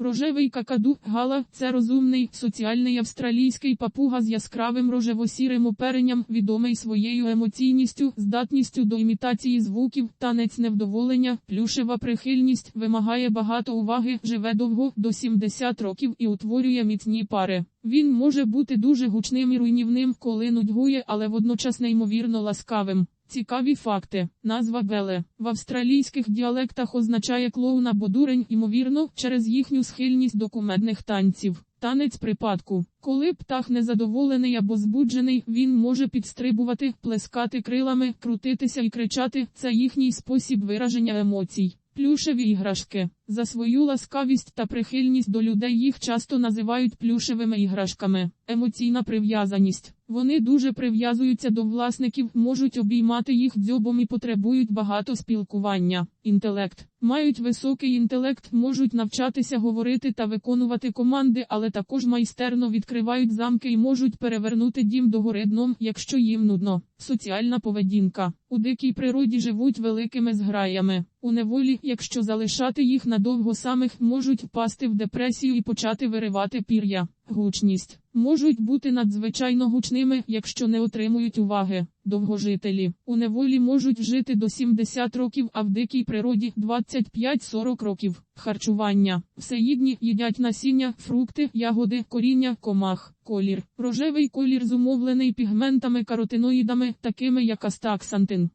Рожевий какаду гала це розумний соціальний австралійський папуга з яскравим рожево-сірим оперенням, відомий своєю емоційністю, здатністю до імітації звуків, танець невдоволення, плюшева прихильність, вимагає багато уваги, живе довго до 70 років і утворює міцні пари. Він може бути дуже гучним і руйнівним, коли нудьгує, але водночас неймовірно ласкавим. Цікаві факти. Назва Беле в австралійських діалектах означає клоун або дурень, ймовірно, через їхню схильність до кумедних танців. Танець припадку. Коли птах незадоволений або збуджений, він може підстрибувати, плескати крилами, крутитися і кричати. Це їхній спосіб вираження емоцій. Плюшеві іграшки. За свою ласкавість та прихильність до людей їх часто називають плюшевими іграшками. Емоційна прив'язаність. Вони дуже прив'язуються до власників, можуть обіймати їх дзьобом і потребують багато спілкування. Інтелект. Мають високий інтелект, можуть навчатися говорити та виконувати команди, але також майстерно відкривають замки і можуть перевернути дім догори дном, якщо їм нудно. Соціальна поведінка. У дикій природі живуть великими зграями. У неволі, якщо залишати їх надовго самих, можуть впасти в депресію і почати виривати пір'я. Гучність. Можуть бути надзвичайно гучними, якщо не отримують уваги. Довгожителі. У неволі можуть жити до 70 років, а в дикій природі 25-40 років. Харчування. Всеїдні їдять насіння, фрукти, ягоди, коріння, комах. Колір. Рожевий колір зумовлений пігментами каротиноїдами, такими як астаксантин.